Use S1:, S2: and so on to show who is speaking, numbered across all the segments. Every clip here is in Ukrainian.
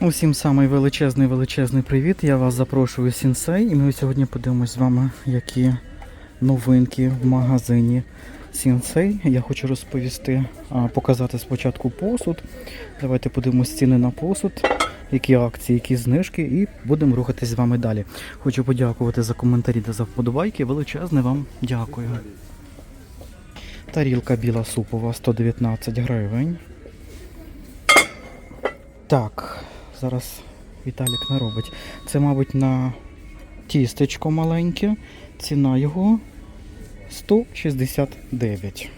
S1: Усім самий величезний величезний привіт. Я вас запрошую Сінсей. І ми сьогодні подивимось з вами, які новинки в магазині Сінсей. Я хочу розповісти, показати спочатку посуд. Давайте подивимось ціни на посуд, які акції, які знижки, і будемо рухатись з вами далі. Хочу подякувати за коментарі та за вподобайки. Величезне вам дякую. Тарілка біла супова 119 гривень. Так, зараз Віталік наробить. Це, мабуть, на тістечко маленьке. Ціна його 169.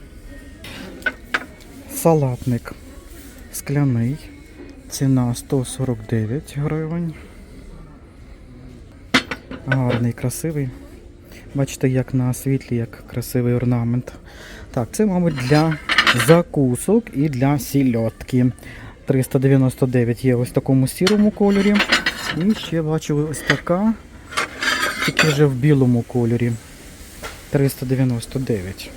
S1: Салатник скляний. Ціна 149 гривень. Гарний, красивий. Бачите, як на світлі, як красивий орнамент. Так, це, мабуть, для закусок і для сільотки. 399 є ось в такому сірому кольорі. І ще бачу ось така, тільки вже в білому кольорі. 399.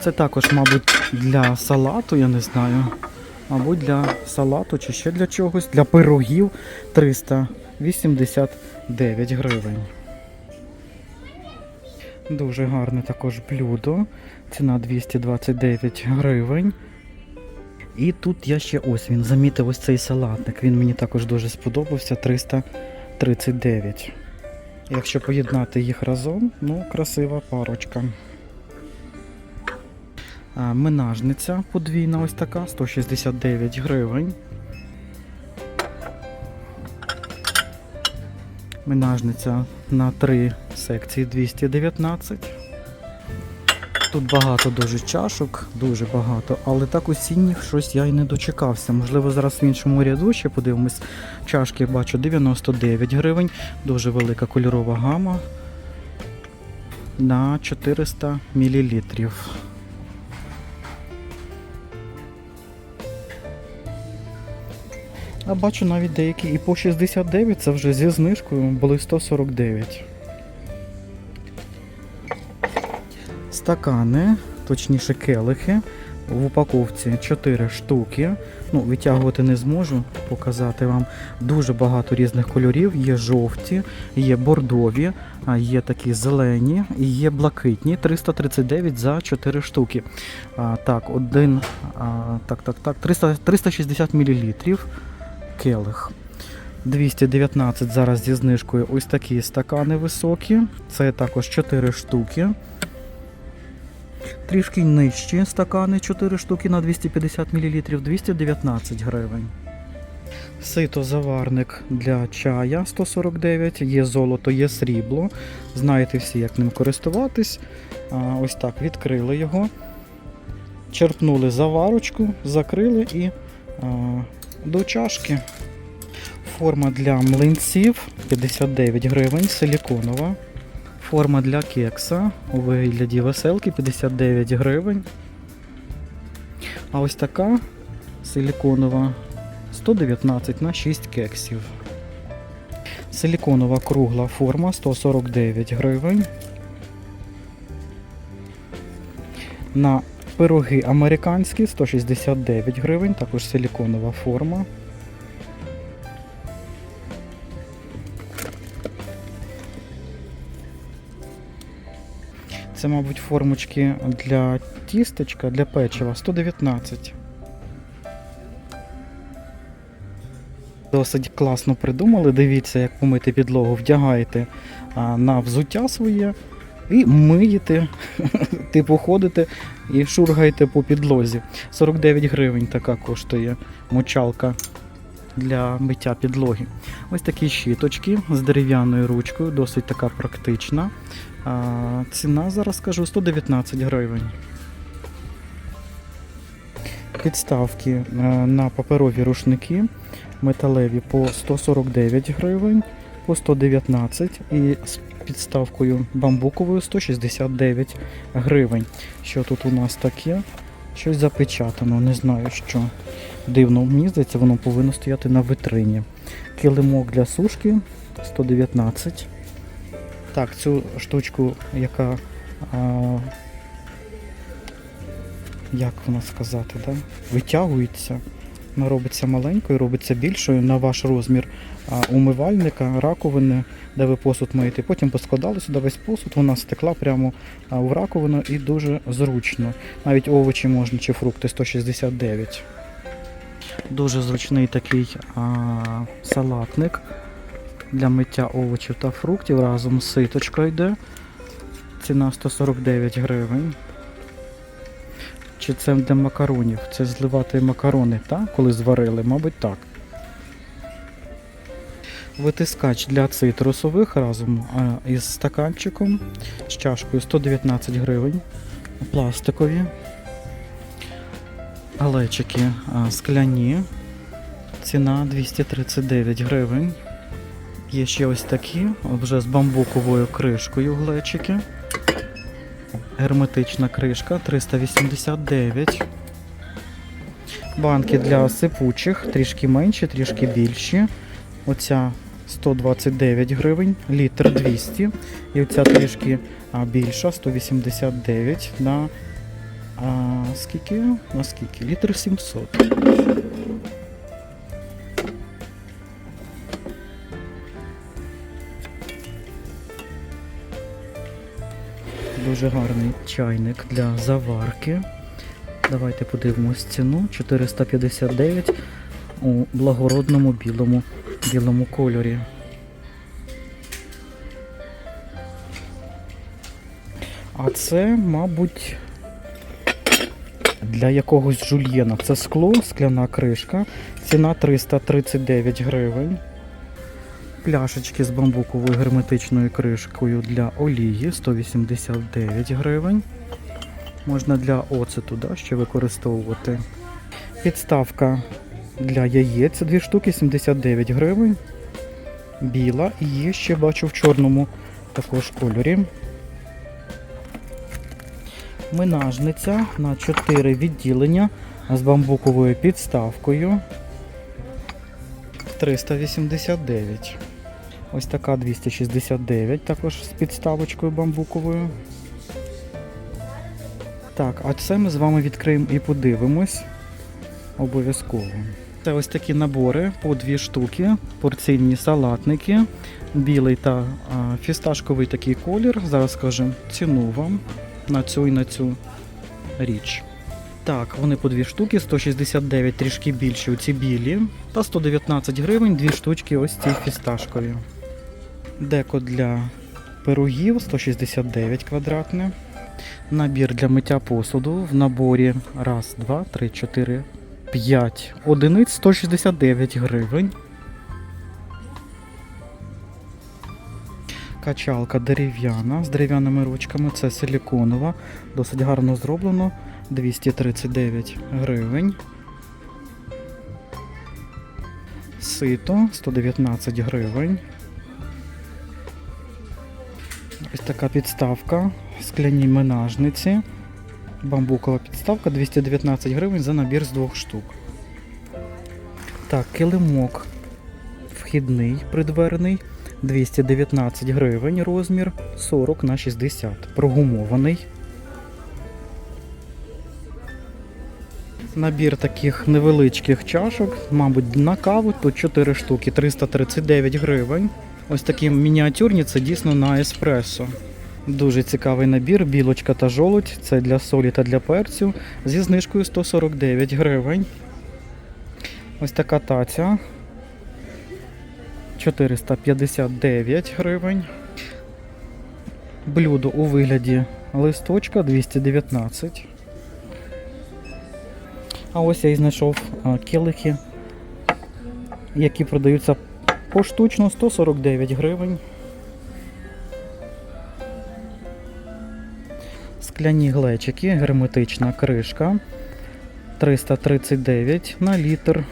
S1: Це також, мабуть, для салату, я не знаю. Мабуть, для салату чи ще для чогось. Для пирогів 389 гривень. Дуже гарне також блюдо. Ціна 229 гривень. І тут я ще ось він замітив ось цей салатник. Він мені також дуже сподобався 339. Якщо поєднати їх разом, ну, красива парочка. А, Минажниця подвійна ось така, 169 гривень. Минажниця на три секції 219. Тут багато дуже чашок, дуже багато, але так осінніх щось я й не дочекався. Можливо, зараз в іншому ряду ще подивимось. Чашки бачу 99 гривень, дуже велика кольорова гама на 400 мл. А бачу навіть деякі і по 69, це вже зі знижкою були 149. Стакани, точніше келихи. В упаковці 4 штуки. Ну, витягувати не зможу, показати вам. Дуже багато різних кольорів. Є жовті, є бордові, є такі зелені, і є блакитні. 339 за 4 штуки. А, так, один, а, так, так, так, 300, 360 мл келих. 219 зараз зі знижкою. Ось такі стакани високі. Це також 4 штуки. Трішки нижчі стакани 4 штуки на 250 мл 219 гривень. Сито заварник для чая 149, є золото, є срібло. Знаєте всі, як ним користуватись. Ось так відкрили його, черпнули заварочку, закрили і до чашки. Форма для млинців 59 гривень, силіконова. Форма для кекса у вигляді веселки 59 гривень. А ось така силіконова 119 на 6 кексів. Силіконова кругла форма 149 гривень. На пироги американські 169 гривень, також силіконова форма. Це, мабуть, формочки для тістечка, для печива 119. Досить класно придумали. Дивіться, як помити підлогу, вдягаєте на взуття своє і миєте, типу ходите і шургаєте по підлозі. 49 гривень така коштує мочалка для миття підлоги. Ось такі щіточки з дерев'яною ручкою, досить така практична. А, ціна зараз скажу 119 гривень. Підставки е, на паперові рушники металеві по 149 гривень, по 119 і з підставкою бамбуковою 169 гривень. Що тут у нас таке? Щось запечатано, не знаю що. Дивно, мені здається, воно повинно стояти на витрині. Килимок для сушки 119. Так, цю штучку, яка. А, як вона сказати, да? витягується. Вона робиться маленькою, робиться більшою на ваш розмір а, умивальника, раковини, де ви посуд миєте. Потім поскладали сюди весь посуд, вона стекла прямо а, в раковину і дуже зручно. Навіть овочі можна чи фрукти 169. Дуже зручний такий а, салатник для миття овочів та фруктів. Разом з ситочкою йде. Ціна 149 гривень. Чи це для макаронів? Це зливати макарони, так? Коли зварили, мабуть, так. Витискач для цитрусових разом із стаканчиком з чашкою 119 гривень. Пластикові. Глечики скляні. Ціна 239 гривень. Є ще ось такі, вже з бамбуковою кришкою глечики. Герметична кришка 389. Банки для сипучих, трішки менші, трішки більші. Оця 129 гривень, літр 200. І оця трішки більша, 189 на а, скільки? На скільки? Літр 700. Дуже гарний чайник для заварки. Давайте подивимось ціну. 459 у благородному білому, білому кольорі. А це, мабуть, для якогось жульєна. Це скло, скляна кришка. Ціна 339 гривень. Пляшечки з бамбуковою герметичною кришкою для олії 189 гривень. Можна для оцету да, ще використовувати. Підставка для яєць дві штуки 79 гривень. Біла і є ще бачу в чорному також кольорі. Минажниця на 4 відділення з бамбуковою підставкою 389. Ось така 269, також з підставочкою бамбуковою. Так, а це ми з вами відкриємо і подивимось. Обов'язково. Це ось такі набори по дві штуки, порційні салатники, білий та фісташковий такий колір. Зараз скажемо ціну вам на цю і на цю річ. Так, вони по дві штуки, 169 трішки більші, оці білі, та 119 гривень, дві штучки ось ці фісташкові. Деко для пирогів 169 квадратне. Набір для миття посуду в наборі раз, два, три, чотири, п'ять одиниць 169 гривень. Качалка дерев'яна з дерев'яними ручками. Це силіконова, досить гарно зроблено. 239 гривень. Сито 119 гривень. Ось така підставка, скляні менажниці. Бамбукова підставка 219 гривень за набір з двох штук. Так, килимок вхідний придверений 219 гривень розмір 40 на 60. Прогумований. Набір таких невеличких чашок, мабуть, на каву. Тут 4 штуки, 339 гривень. Ось такі мініатюрні, це дійсно на еспресо. Дуже цікавий набір, білочка та жолудь. Це для солі та для перцю. Зі знижкою 149 гривень. Ось така таця. 459 гривень. Блюдо у вигляді листочка 219. А ось я і знайшов а, келихи, які продаються поштучно 149 гривень. Скляні глечики, герметична кришка 339 на літр.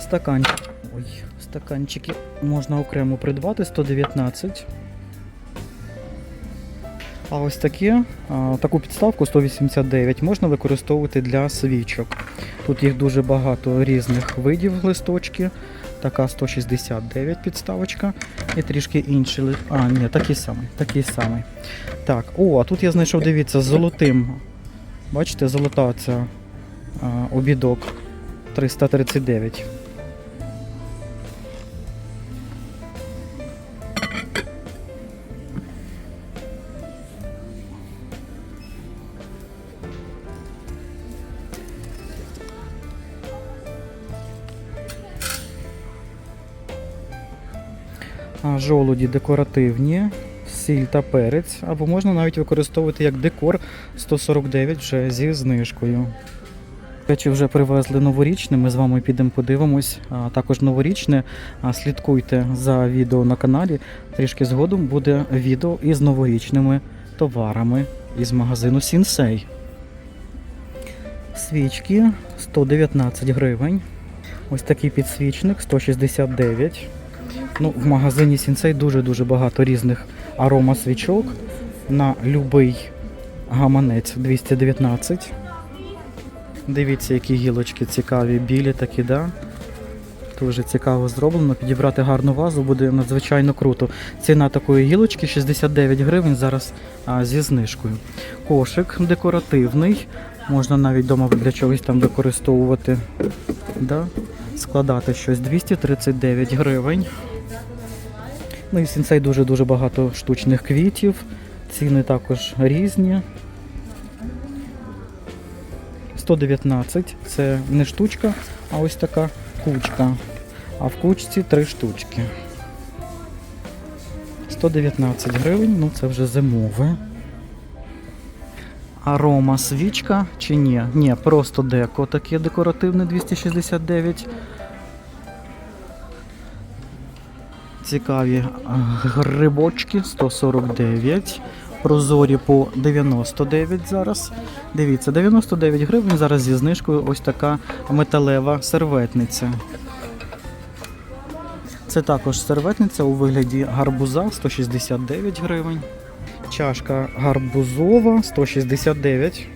S1: Стаканчик. Ой, стаканчики можна окремо придбати 119. А ось такі, таку підставку 189 можна використовувати для свічок. Тут їх дуже багато різних видів листочки. Така 169 підставочка. І трішки інші. ли- А, ні, такий самий. Такий самий. Так, о, а тут я знайшов, дивіться, з золотим. Бачите, золота ця обідок 339. Жолуді декоративні, сіль та перець, або можна навіть використовувати як декор 149 вже зі знижкою. Речі, вже привезли новорічне, ми з вами підемо подивимось. А також новорічне. Слідкуйте за відео на каналі. Трішки згодом буде відео із новорічними товарами із магазину Сінсей. Свічки 119 гривень. Ось такий підсвічник 169. Ну, в магазині Сінсей дуже-дуже багато різних арома свічок на любий гаманець 219. Дивіться, які гілочки цікаві, білі такі, да? Дуже цікаво зроблено. Підібрати гарну вазу буде надзвичайно круто. Ціна такої гілочки 69 гривень зараз а, зі знижкою. Кошик декоративний. Можна навіть вдома для чогось там використовувати. Да? Складати щось 239 гривень. Ну і сінцей дуже-дуже багато штучних квітів. Ціни також різні. 119 це не штучка, а ось така кучка. А в кучці три штучки. 119 гривень, ну це вже зимове. Арома свічка чи ні? Ні, просто деко таке декоративне 269. Цікаві грибочки 149. Прозорі по 99 зараз. Дивіться, 99 гривень зараз зі знижкою ось така металева серветниця. Це також серветниця у вигляді гарбуза 169 гривень. Чашка гарбузова 169.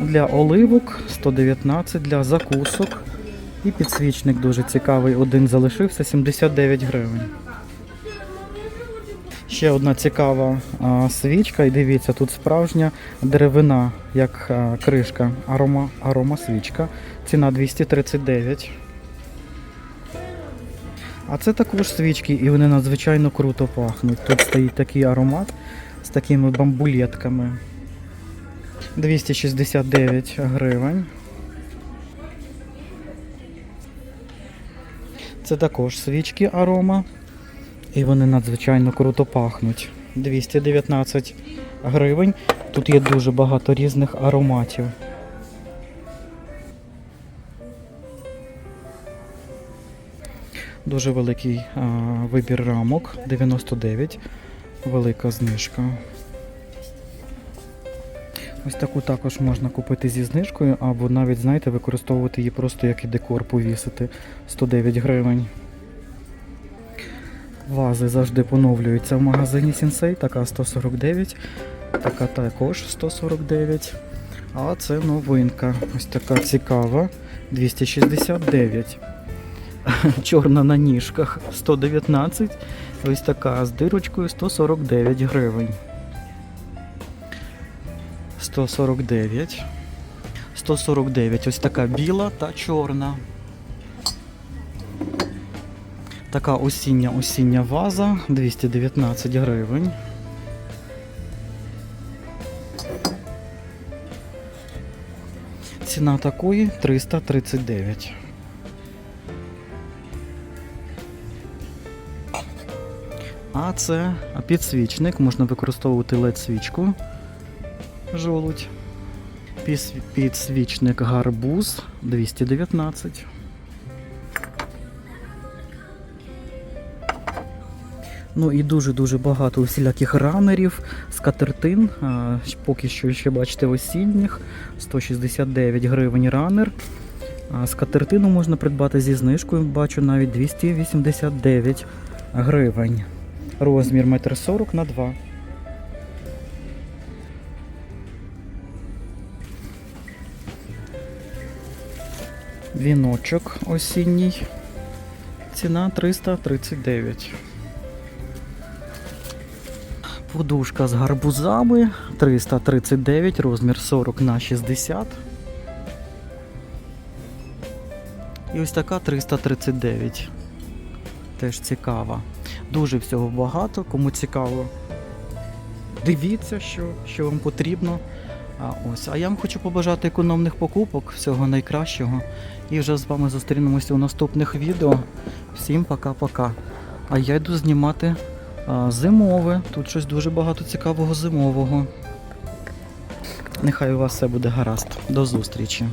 S1: Для оливок 119, для закусок. І підсвічник дуже цікавий. Один залишився 79 гривень. Ще одна цікава а, свічка, і дивіться, тут справжня деревина, як а, кришка, арома, арома свічка. Ціна 239. А це також свічки, і вони надзвичайно круто пахнуть. Тут стоїть такий аромат з такими бамбулетками. 269 гривень. Це також свічки арома. І вони надзвичайно круто пахнуть. 219 гривень. Тут є дуже багато різних ароматів. Дуже великий а, вибір рамок. 99. Велика знижка. Ось таку також можна купити зі знижкою, або навіть, знаєте, використовувати її просто як і декор повісити. 109 гривень. Вази завжди поновлюються в магазині Сінсей. Така 149, така також 149. А це новинка. Ось така цікава. 269. Чорна на ніжках 119. Ось така з дирочкою 149 гривень. 149. 149. Ось така біла та чорна. Така осіння осіння ваза 219 гривень. Ціна такої 339. А це підсвічник, можна використовувати led свічку жолудь. Підсвічник гарбуз 219. Ну і дуже-дуже багато усіляких ранерів, скатертин, поки що ще бачите осінніх, 169 гривень ранер. Скатертину можна придбати зі знижкою, бачу навіть 289 гривень. Розмір 1,40 м на 2 Віночок осінній. Ціна 339. Подушка з гарбузами 339, розмір 40 на 60. І ось така 339. Теж цікава. Дуже всього багато. Кому цікаво, дивіться, що, що вам потрібно. А, ось. а я вам хочу побажати економних покупок, всього найкращого. І вже з вами зустрінемося у наступних відео. Всім пока-пока. А я йду знімати а, зимове. Тут щось дуже багато цікавого зимового. Нехай у вас все буде гаразд. До зустрічі.